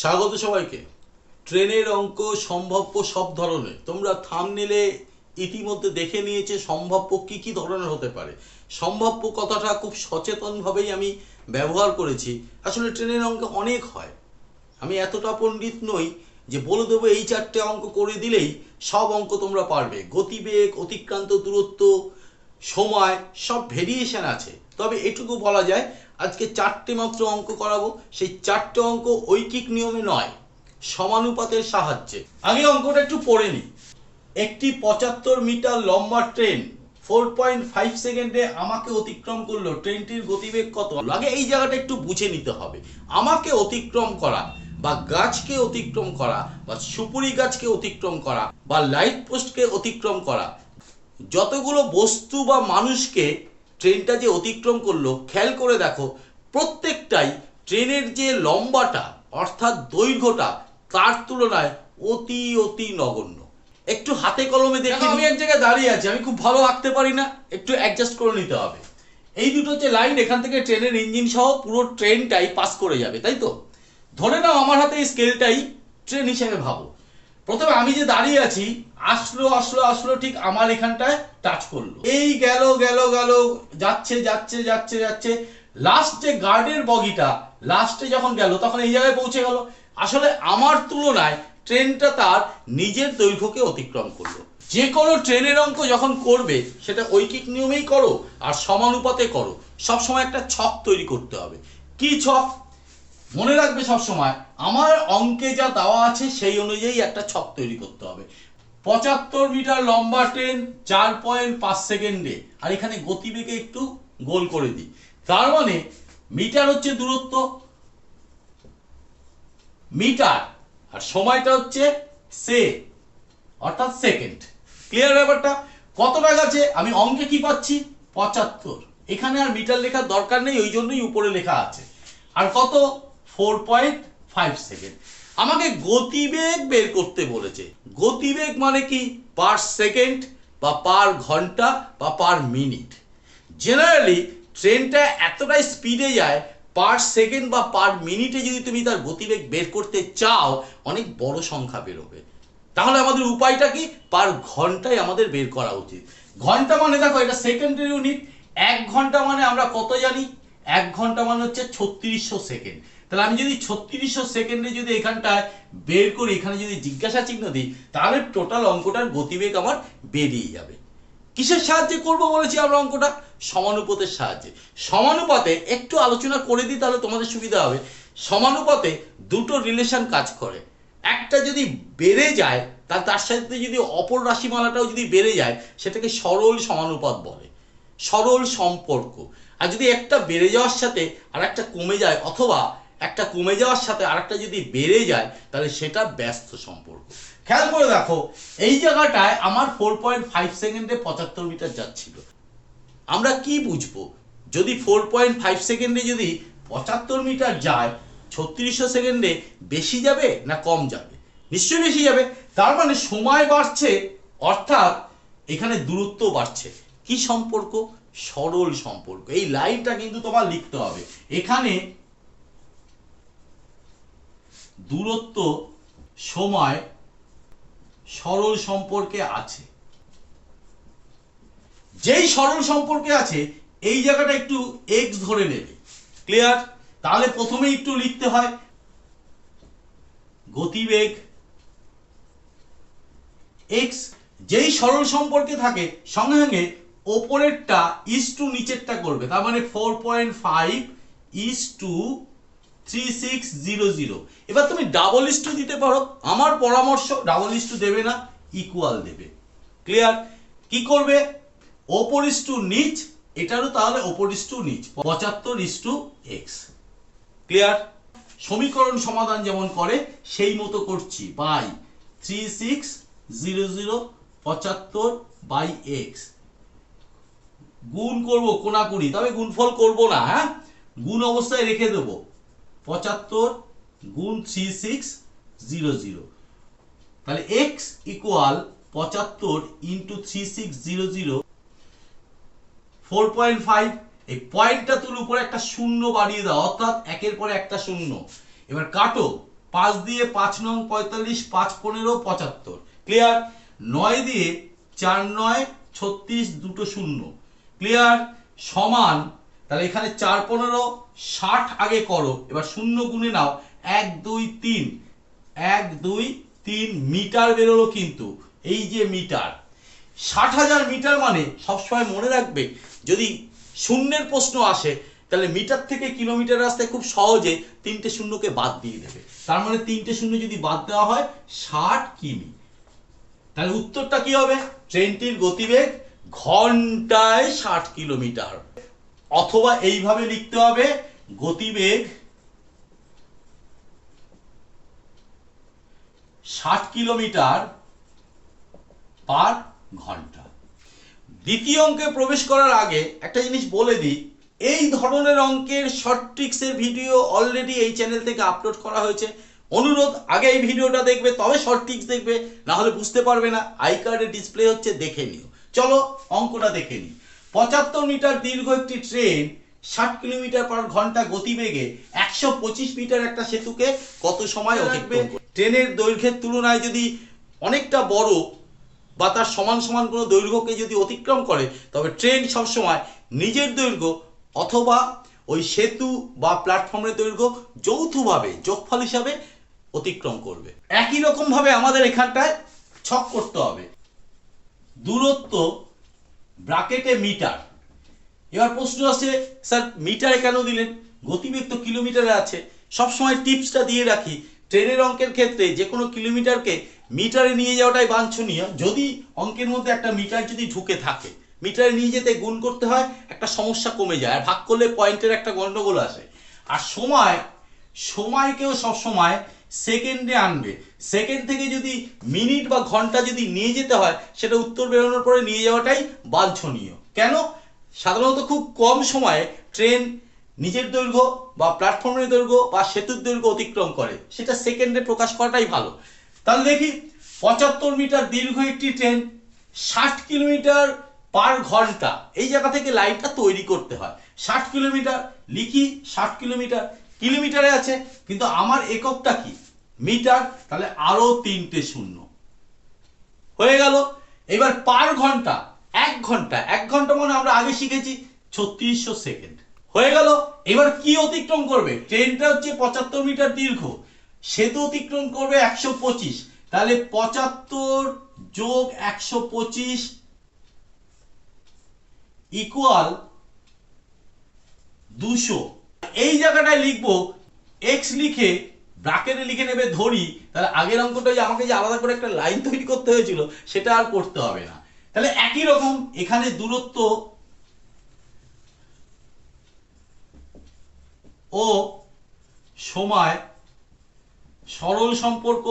স্বাগত সবাইকে। ট্রেনের অঙ্ক সম্ভাব্য সব ধরনের। তোমরা থাম থামনেলে ইতিমধ্যে দেখে নিয়েছে সম্ভাব্য কি কি ধরনের হতে পারে। সম্ভাব্য কথাটা খুব সচেতনভাবেই আমি ব্যবহার করেছি। আসলে ট্রেনের অঙ্ক অনেক হয়। আমি এতটা পণ্ডিত নই যে বলে দেবো এই চারটে অঙ্ক করে দিলেই সব অঙ্ক তোমরা পারবে। গতিবেগ, অতিক্রান্ত দূরত্ব, সময়, সব ভেরিয়েশন আছে। তবে এটুকু বলা যায়, আজকে চারটে মাত্র অঙ্ক করাবো। সেই চারটে অঙ্ক ঐকিক নিয়মে নয়, সমানুপাতের সাহায্যে। আমি অঙ্কটা একটু পড়ে নিই। একটি পঁচাত্তর মিটার লম্বা ট্রেন ফোর পয়েন্ট ফাইভ সেকেন্ডে আমাকে অতিক্রম করল। ট্রেনটির গতিবেগ কত? আগে এই জায়গাটা একটু বুঝে নিতে হবে। আমাকে অতিক্রম করা বা গাছকে অতিক্রম করা বা সুপুরি গাছকে অতিক্রম করা বা লাইট পোস্টকে অতিক্রম করা, যতগুলো বস্তু বা মানুষকে ট্রেনটা যে অতিক্রম করল খেয়াল করে দেখো প্রত্যেকটাই ট্রেনের যে লম্বাটা অর্থাৎ দৈর্ঘ্যটা তার তুলনায় অতি অতি নগণ্য। একটু হাতে কলমে দেখে আমি এক জায়গায় দাঁড়িয়ে আছি আমি খুব ভালো আঁকতে পারি না একটু অ্যাডজাস্ট করে নিতে হবে। এই দুটো যে লাইন এখান থেকে ট্রেনের ইঞ্জিন সহ পুরো ট্রেনটাই পাস করে যাবে তাই তো? ধরে নাও আমার হাতে এই স্কেলটাই ট্রেন হিসেবে ভাবো। প্রথমে আমি যে দাঁড়িয়ে আছি, আসলো আসলো আসলো, ঠিক আমার এখানটায় টাচ করল। এই গেল গেল গেল, যাচ্ছে যাচ্ছে যাচ্ছে যাচ্ছে। লাস্ট যে গার্ডের বগিটা লাস্টে যখন গেল, তখন এই জায়গায় পৌঁছে গেল। আসলে আমার তুলনায় ট্রেনটা তার নিজের দৈর্ঘ্যকে অতিক্রম করল। যে কোনো ট্রেনের অঙ্ক যখন করবে, সেটা ঐকিক নিয়মেই করো আর সমানুপাতে করো। সবসময় একটা ছক তৈরি করতে হবে। কি ছক? মনে রাখবে সব সময় আমার অঙ্কে যা দেওয়া আছে সেই অনুযায়ী একটা ছক তৈরি করতে হবে। পঁচাত্তর মিটার লম্বা ট্রেন, চার পয়েন্ট পাঁচ সেকেন্ডে। আর এখানে গতিবেগে একটু গোল করে দিই। তার মানে মিটার হচ্ছে দূরত্ব, মিটার আর সময়টা হচ্ছে সে, অর্থাৎ সেকেন্ড। ক্লিয়ার ব্যাপারটা? কতটা গেছে আমি অঙ্কে কি পাচ্ছি? পঁচাত্তর। এখানে আর মিটার লেখার দরকার নেই, ওই জন্যই উপরে লেখা আছে। আর কত? ফোর পয়েন্ট ফাইভ সেকেন্ড আমাকে গতিবেগ বের করতে বলেছে। গতিবেগ মানে কি? পার সেকেন্ড বা পার ঘণ্টা বা পার মিনিট জেনারেলি ট্রেনটা এতটাই স্পিডে যায় পার সেকেন্ড বা পার মিনিটে যদি তুমি তার গতিবেগ বের করতে চাও, অনেক বড় সংখ্যা বেরোবে। তাহলে আমাদের উপায়টা কি? পার ঘন্টায় আমাদের বের করা উচিত। ঘণ্টা মানে দেখো, এটা সেকেন্ডের ইউনিট এক ঘণ্টা মানে আমরা কত জানি? এক ঘণ্টা মানে হচ্ছে ছত্রিশশো সেকেন্ড তাহলে আমি যদি ছত্রিশশো সেকেন্ডে যদি এখানটায় বের করি, এখানে যদি জিজ্ঞাসা চিহ্ন দিই, তাহলে টোটাল অঙ্কটার গতিবেগ আমার বেরিয়ে যাবে। কিসের সাহায্যে করব বলেছি আমরা অঙ্কটা? সমানুপাতের সাহায্যে। সমানুপাতে একটু আলোচনা করে দিই, তাহলে তোমাদের সুবিধা হবে। সমানুপাতে দুটো রিলেশন কাজ করে। একটা যদি বেড়ে যায়, তার তার সাথে যদি অপর রাশিমালাটাও যদি বেড়ে যায়, সেটাকে সরল সমানুপাত বলে। সরল সম্পর্ক। আর যদি একটা বেড়ে যাওয়ার সাথে আর একটা কমে যায়, অথবা একটা কমে যাওয়ার সাথে আর একটা যদি বেড়ে যায়, তাহলে সেটা ব্যস্ত সম্পর্ক। খেয়াল করে দেখো, এই জায়গাটায় আমার ফোর পয়েন্ট ফাইভ সেকেন্ডে পঁচাত্তর মিটার যাচ্ছিল। আমরা কি বুঝব? যদি ফোর পয়েন্ট ফাইভ সেকেন্ডে যদি পঁচাত্তর মিটার যায়, ছত্রিশশো সেকেন্ডে বেশি যাবে না কম যাবে? নিশ্চয়ই বেশি যাবে। তার মানে সময় বাড়ছে, অর্থাৎ এখানে দূরত্ব বাড়ছে। কি সম্পর্ক? সরল সম্পর্ক। এই লাইনটা কিন্তু তোমার লিখতে হবে। এখানে দূরত্ব সময় সরল সম্পর্কে আছে। যেই সরল সম্পর্কে আছে, এই জায়গাটা একটু এক্স ধরে নেবে। ক্লিয়ার তাহলে প্রথমে একটু লিখতে হয়, গতিবেগ এক্স যেই সরল সম্পর্কে থাকে, সঙ্গে সঙ্গে ওপরেরটা ইস টু নিচেরটা করবে। তার মানে four point five is to three six zero zero এবার তুমি ডাবল ইস্টু দিতে পারো। আমার পরামর্শ ডাবল ইস টু দেবে না ইকুয়াল দেবে। ক্লিয়ার কি করবে? ওপর ইস টু নিচ, এটারও তাহলে ওপর ইস টু নিচ। পঁচাত্তর ইস টু এক্স ক্লিয়ার সমীকরণ সমাধান যেমন করে, সেই মতো করছি। By three six zero zero পঁচাত্তর বাই এক্স গুণ করব, কোনাকুনি। তবে গুণফল করব না হ্যাঁ? গুণ অবস্থায় রেখে দেবো। পঁচাত্তর গুণ থ্রি সিক্স জিরো জিরো তাহলে এক্স ইকুয়াল পঁচাত্তর into three six zero zero four point five এই পয়েন্টটা তুলে উপরে একটা শূন্য বাড়িয়ে দাও, অর্থাৎ একের পরে একটা শূন্য। এবার কাটো, পাঁচ দিয়ে পাঁচ নং পঁয়তাল্লিশ, পাঁচ পনেরো, পঁচাত্তর। ক্লিয়ার নয় দিয়ে চার নয়, ছত্রিশ, দুটো শূন্য। ক্লিয়ার সমান তাহলে এখানে চার পনেরো, ষাট আগে করো, এবার শূন্য গুণে নাও, এক, দুই, তিন। এক, দুই, তিন মিটার বেরোলো কিন্তু, এই যে মিটার। ষাট হাজার মিটার মানে সবসময় মনে রাখবে, যদি শূন্যের প্রশ্ন আসে, তাহলে মিটার থেকে কিলোমিটার রাস্তায় খুব সহজে তিনটে শূন্যকে বাদ দিয়ে দেবে। তার মানে তিনটে শূন্য যদি বাদ দেওয়া হয়, ষাট কিমি। তাহলে উত্তরটা কি হবে? ট্রেনটির গতিবেগ ঘন্টায় ষাট কিলোমিটার। অথবা এইভাবে লিখতে হবে, গতিবেগ ষাট কিলোমিটার পার ঘণ্টা। দ্বিতীয় অঙ্কে প্রবেশ করার আগে একটা জিনিস বলে দিই, এই ধরনের অঙ্কের শর্ট ট্রিক্সের ভিডিও অলরেডি এই চ্যানেল থেকে আপলোড করা হয়েছে। অনুরোধ, আগে এই ভিডিওটা দেখবে, তবে শর্ট ট্রিক্স দেখবে, না হলে বুঝতে পারবে না। আই কার্ডে ডিসপ্লে হচ্ছে দেখে নিও। চলো অঙ্কটা দেখে নিই। পঁচাত্তর মিটার দীর্ঘ একটি ট্রেন ষাট কিলোমিটার পার ঘণ্টা গতিবেগে একশো পঁচিশ মিটার একটা সেতুকে কত সময় অতিক্রম ট্রেনের দৈর্ঘ্যের তুলনায় যদি অনেকটা বড় বা তার সমান সমান কোনো দৈর্ঘ্যকে যদি অতিক্রম করে তবে ট্রেন সবসময় নিজের দৈর্ঘ্য অথবা ওই সেতু বা প্ল্যাটফর্মের দৈর্ঘ্য যৌথভাবে যোগফল হিসাবে অতিক্রম করবে। একই রকমভাবে আমাদের এখানটায় ছক করতে হবে। দূরত্ব ব্রাকেটে মিটার এবার প্রশ্ন আছে স্যার মিটারে কেন দিলেন? গতিবেগ তো কিলোমিটারে আছে। সবসময় টিপসটা দিয়ে রাখি। ট্রেনের অঙ্কের ক্ষেত্রে যে কোনো কিলোমিটারকে মিটারে নিয়ে যাওয়াটাই বাঞ্ছনীয়। যদি অঙ্কের মধ্যে একটা মিটার যদি ঢুকে থাকে মিটারে নিয়ে যেতে গুণ করতে হয়, একটা সমস্যা কমে যায়। আর ভাগ করলে পয়েন্টের একটা গন্ডগোল আসে। আর সময় সময়কেও সবসময় সেকেন্ডে আনবে। সেকেন্ড থেকে যদি মিনিট বা ঘণ্টা যদি নিয়ে যেতে হয়, সেটা উত্তর বেরোনোর পরে নিয়ে যাওয়াটাই বাঞ্ছনীয়। কেন? সাধারণত খুব কম সময়ে ট্রেন নিজের দৈর্ঘ্য বা প্ল্যাটফর্মের দৈর্ঘ্য বা সেতুর দৈর্ঘ্য অতিক্রম করে। সেটা সেকেন্ডে প্রকাশ করাটাই ভালো। তাহলে দেখি, পঁচাত্তর মিটার দীর্ঘ একটি ট্রেন ষাট কিলোমিটার পার ঘণ্টা, এই জায়গা থেকে লাইনটা তৈরি করতে হয়। ষাট কিলোমিটার লিখি, ষাট কিলোমিটার কিলোমিটারে আছে, কিন্তু আমার এককটা কি? মিটার, তাহলে আরও তিনটে শূন্য। হয়ে গেল। এবার পার ঘণ্টা, এক ঘণ্টা এক ঘণ্টা মানে আমরা আগে শিখেছি ছত্রিশশো সেকেন্ড। হয়ে গেল। এবার কি অতিক্রম করবে? ট্রেনটা হচ্ছে পঁচাত্তর মিটার দীর্ঘ। সেতু অতিক্রম করবে একশো পঁচিশ। তাহলে পঁচাত্তর যোগ একশো পঁচিশ ইকুয়াল দুশো। এই জায়গাটায় লিখব এক্স লিখে ব্রাকেটে লিখে নেবে ধরি, তাহলে আগের অঙ্কটা যে আমাকে যে আলাদা করে একটা লাইন তৈরি করতে হয়েছিল, সেটা আর করতে হবে না। তাহলে একই রকম এখানে দূরত্ব ও সময় সরল সম্পর্ক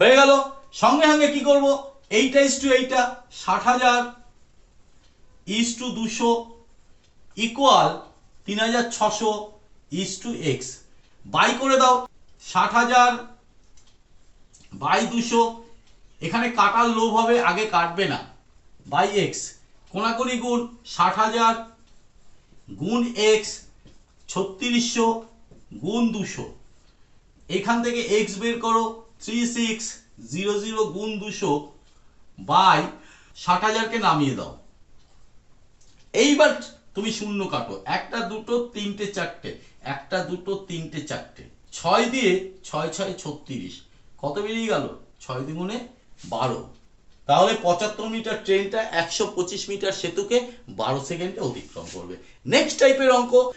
হয়ে গেল। সঙ্গে সঙ্গে কি করব? এইটা ইস টু এইটা, ষাট হাজার ইস টু দুশো ইকুয়াল তিন হাজার ছশো ইস টু এক্স বাই করে দাও, ষাট হাজার বাই দুশো। এখানে কাটার লোভ হবে, আগে কাটবে না। বাই এক্স কোনাকুনি গুণ ষাট হাজার গুণ এক্স ছত্রিশশো গুণ দুশো। এখান থেকে এক্স বের করো থ্রি সিক্স জিরো জিরো গুণ দুশো বাই ষাট হাজারকে নামিয়ে দাও। এইবার তুমি শূন্য কাটো। একটা দুটো, তিনটে, চারটে। একটা দুটো, তিনটে, চারটে। ছয় দিয়ে ছয় ছয়, ছত্রিশ। কত বেরিয়ে গেল? ছয় দ্বিগুণে বারো। তাহলে পঁচাত্তর মিটার ট্রেনটা একশো পঁচিশ মিটার সেতুকে বারো সেকেন্ডে অতিক্রম করবে। নেক্সট টাইপের অঙ্ক।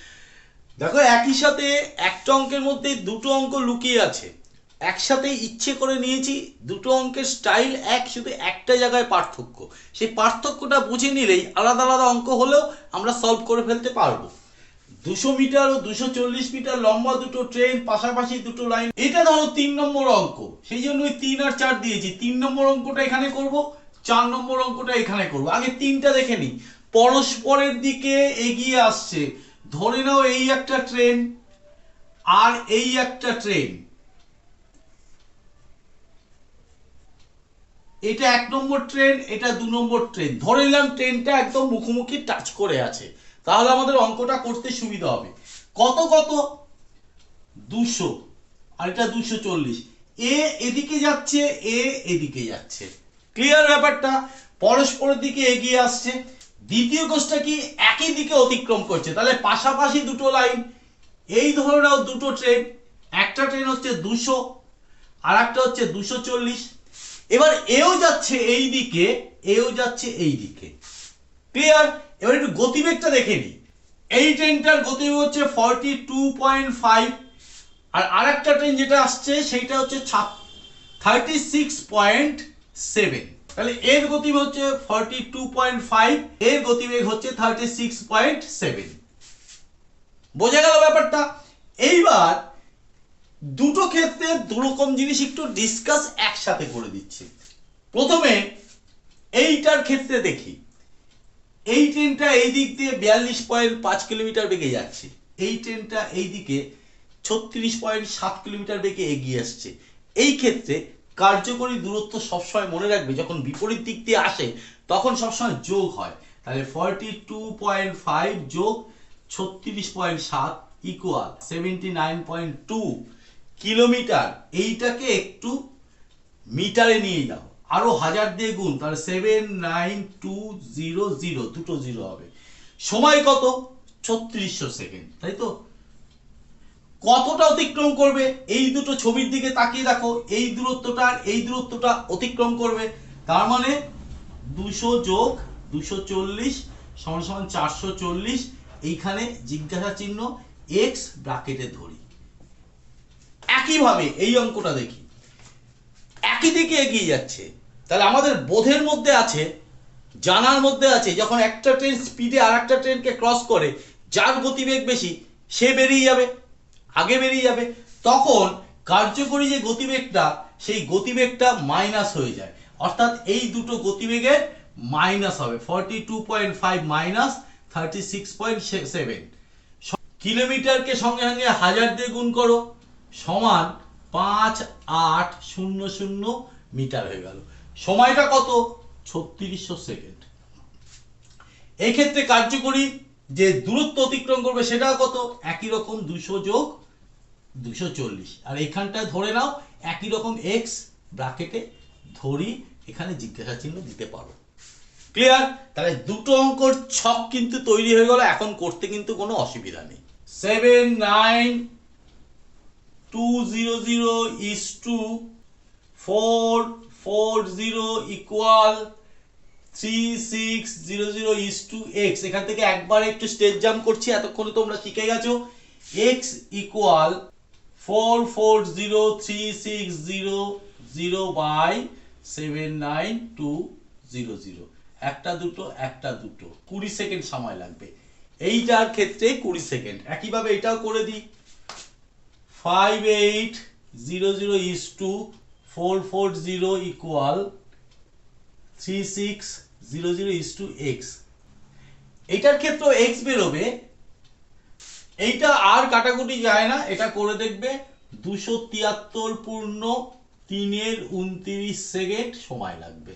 দেখো, একই সাথে একটা অঙ্কের মধ্যে দুটো অঙ্ক লুকিয়ে আছে। একসাথে ইচ্ছে করে নিয়েছি, দুটো অঙ্কের স্টাইল এক, শুধু একটা জায়গায় পার্থক্য। সেই পার্থক্যটা বুঝে নিলেই আলাদা আলাদা অঙ্ক হলেও আমরা সলভ করে ফেলতে পারব। দুশো মিটার ও দুশো চল্লিশ মিটার লম্বা দুটো ট্রেন পাশাপাশি দুটো লাইন এটা ধরো তিন নম্বর অঙ্ক। সেই জন্য ওই তিন আর চার দিয়েছি। তিন নম্বর অঙ্কটা এখানে করব, চার নম্বর অঙ্কটা এখানে করব। আগে তিনটা দেখে নিই। পরস্পরের দিকে এগিয়ে আসছে। ধরে নাও এই একটা ট্রেন আর এই একটা ট্রেন এটা এক নম্বর ট্রেন, এটা দু নম্বর ট্রেন। ধরে নিলাম ট্রেনটা একদম মুখোমুখি টাচ করে আছে। তাহলে আমাদের অঙ্কটা করতে সুবিধা হবে। কত কত? দুশো। আর এটা দুশো চল্লিশ। এ এদিকে যাচ্ছে, এ এদিকে যাচ্ছে। ক্লিয়ার ব্যাপারটা? পরস্পরের দিকে এগিয়ে আসছে। দ্বিতীয় কোষটা কি একই দিকে অতিক্রম করছে? তাহলে পাশাপাশি দুটো লাইন এই ধরে নাও দুটো ট্রেন। একটা ট্রেন হচ্ছে দুশো, আর একটা হচ্ছে দুশো চল্লিশ। এবার এও যাচ্ছে এই দিকে, এও যাচ্ছে এই দিকে। ক্লিয়ার এবার একটু গতিবেগটা দেখে নিই এই ট্রেনটার গতিবেগ হচ্ছে ফর্টি টু পয়েন্ট ফাইভ আর আরেকটা ট্রেন যেটা আসছে সেইটা হচ্ছে থার্টি সিক্স পয়েন্ট সেভেন তাহলে এর গতিবেগ হচ্ছে ফর্টি টু পয়েন্ট ফাইভ এর গতিবেগ হচ্ছে থার্টি সিক্স পয়েন্ট সেভেন বোঝা গেল ব্যাপারটা? এইবার দুটো ক্ষেত্রে দুরকম জিনিস একটু ডিসকাস একসাথে করে দিচ্ছি। প্রথমে, এইটার ক্ষেত্রে দেখি, এই ট্রেনটা এই দিক দিয়ে বিয়াল্লিশ পয়েন্ট পাঁচ কিলোমিটার বেগে যাচ্ছে, এই ট্রেনটা এই দিকে ছত্রিশ পয়েন্ট সাত কিলোমিটার বেগে এগিয়ে আসছে। এই ক্ষেত্রে কার্যকরী দূরত্ব সবসময় মনে রাখবে, যখন বিপরীত দিক দিয়ে আসে, তখন সবসময় যোগ হয়। তাহলে ফর্টি টু পয়েন্ট ফাইভ যোগ ছত্রিশ পয়েন্ট সাত equal seventy nine point two kilometre, এইটাকে একটু মিটারে নিয়ে যাও আরও হাজার দিয়ে গুণ, তাহলে seven nine two zero zero দুটো জিরো হবে। সময় কত? ছত্রিশশো সেকেন্ড তাই তো? কতটা অতিক্রম করবে? এই দুটো ছবির দিকে তাকিয়ে দেখো, এই দূরত্বটা আর এই দূরত্বটা অতিক্রম করবে। তার মানে দুশো যোগ দুশো চল্লিশ সমান সমান চারশো চল্লিশ, এইখানে জিজ্ঞাসা চিহ্ন এক্স ব্রাকেটে ধরি। একইভাবে এই অঙ্কটা দেখি। একই দিকে এগিয়ে যাচ্ছে। তাহলে আমাদের বোধের মধ্যে আছে, জানার মধ্যে আছে, যখন একটা ট্রেন স্পিডে আর একটা ট্রেনকে ক্রস করে, যার গতিবেগ বেশি, সে বেরিয়ে যাবে, আগে বেরিয়ে যাবে। তখন কার্যকরী যে গতিবেগটা, সেই গতিবেগটা মাইনাস হয়ে যায়। অর্থাৎ এই দুটো গতিবেগের মাইনাস হবে। Forty two point five minus thirty six point seven কিলোমিটারকে সঙ্গে সঙ্গে হাজার দিয়ে গুণ করো। সমান পাঁচ আট শূন্য শূন্য মিটার হয়ে গেল। সময়টা কত? ছত্রিশশো সেকেন্ড। এক্ষেত্রে কার্যকরী যে দূরত্ব অতিক্রম করবে সেটা কত? একই রকম দুশো যোগ দুশো চল্লিশ। আর এখানটায় ধরে নাও, একই রকম এক্স ব্র্যাকেটে ধরি, এখানে জিজ্ঞাসা চিহ্ন দিতে পারো। ক্লিয়ার? তাহলে দুটো অঙ্কর ছক কিন্তু তৈরি হয়ে গেল, এখন করতে কিন্তু কোনো অসুবিধা নেই। Seven, nine two zero zero is to four four zero equal three six zero zero is to x এখান থেকে একবার একটু স্টেজ জাম্প করছি, এতক্ষণে তোমরা শিখে গেছো। Seven nine two zero zero একটা দুটো একটা দুটো। কুড়ি সেকেন্ড সময় লাগবে। এইটার ক্ষেত্রে কুড়ি সেকেন্ড একইভাবে এটাও করে দিই। Five eight zero zero is to four four zero equal three six zero zero is to x এইটার ক্ষেত্রেও এক্স বেরোবে। এইটা আর কাটাকুটি যায় না। এটা করে দেখবে দুশো তিয়াত্তর পূর্ণ তিনের উনত্রিশ সেকেন্ড সময় লাগবে।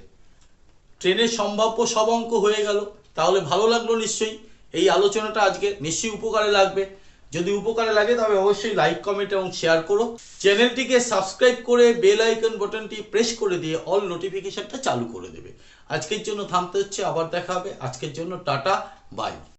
ট্রেনের সম্ভাব্য সব অঙ্ক হয়ে গেল। তাহলে ভালো লাগল নিশ্চয়ই। এই আলোচনাটা আজকে নিশ্চয়ই উপকারে লাগবে। যদি উপকারে লাগে তবে অবশ্যই লাইক কমেন্ট এবং শেয়ার করো। চ্যানেলটিকে সাবস্ক্রাইব করে বেল আইকন বাটনটি প্রেস করে দিয়ে অল নোটিফিকেশনটা চালু করে দেবে। আজকের জন্য থামতে হচ্ছে, আবার দেখা হবে। আজকের জন্য টাটা বাই